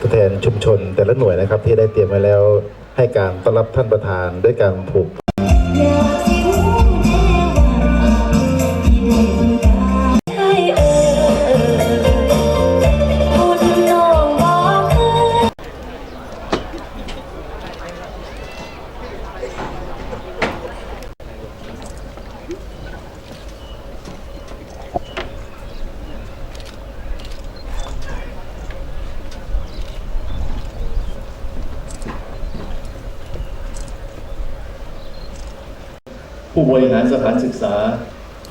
ตัวแทนชุมชนแต่ละหน่วยนะครับที่ได้เตรียมไว้แล้วให้การต้อนรับท่านประธานด้วยการผูก ผู้บริหารสถานศึกษา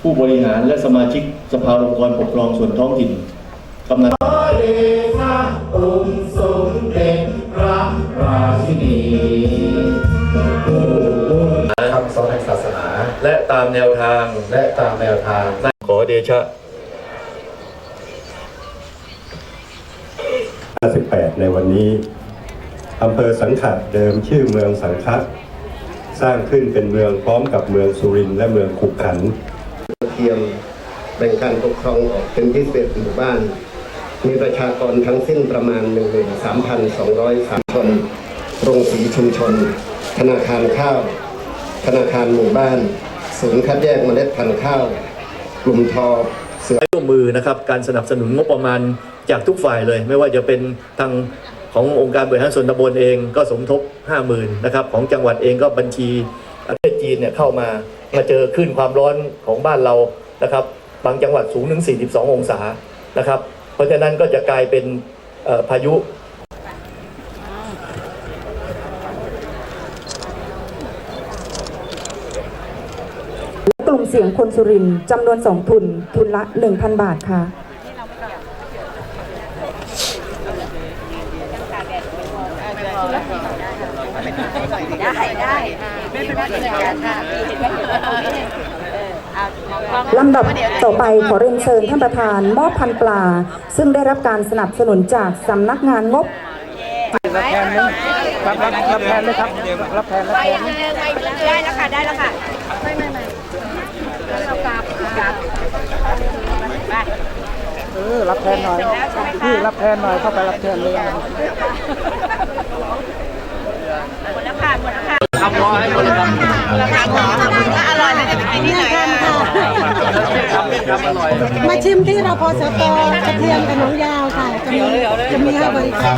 ผู้บริหารและสมาชิกสภาองค์กรปกครองส่วนท้องถิ่นกำนันคำสอนแห่งศาสนาและตามแนวทางและตามแนวทางขอเดชะ58ในวันนี้อำเภอสังขะเดิมชื่อเมืองสังขะ สร้างขึ้นเป็นเมืองพร้อมกับเมืองสุรินทร์และเมืองขุขันธ์เทียมแบ่งการปกครองออกเป็น21หมู่บ้าน มีประชากรทั้งสิ้นประมาณ 13,203 คน โรงสีชุมชน ธนาคารข้าว ธนาคารหมู่บ้าน ศูนย์คัดแยกเมล็ดพันธุ์ข้าว กลุ่มทอเสือร่วมมือนะครับ การสนับสนุนงบประมาณจากทุกฝ่ายเลย ไม่ว่าจะเป็นทาง ขององค์การบริหารส่วนตำบลเองก็สมทบ 50,000นะครับของจังหวัดเองก็บัญชีประเทศจีนเนี่ยเข้ามามาเจอคลื่นความร้อนของบ้านเรานะครับ บางจังหวัดสูงถึง 42 องศานะครับ เพราะฉะนั้นก็จะกลายเป็นพายุกลุ่มเสียงคนสุรินทร์จำนวนสองทุน ทุนละ 1,000 บาทค่ะ ได้ได้ไม่เป็นไรค่ะเห็นไหมเอาลำดับต่อไปขอเรียนเชิญท่านประธานมอบพันธุ์ปลา ซึ่งได้รับการสนับสนุนจากสำนักงานงบ รับแทนเลยรับรับรับแทนเลยครับ รับแทนรับแทน ได้แล้วค่ะ ได้แล้วค่ะ ไม่ไม่ไม่เรากราบกราบไปเออรับแทนหน่อยแล้วใช่ไหมคะพี่รับแทนหน่อยเข้าไปรับแทนเลยหมดแล้วค่ะหมดแล้วค่ะทำร้อยหมดแล้วครับอร่อยเลยจะไปกินที่ไหนอะมาชิมที่เราพอสตกระเทียมกับหนูยาวค่ะจะมีจะมีให้บริการ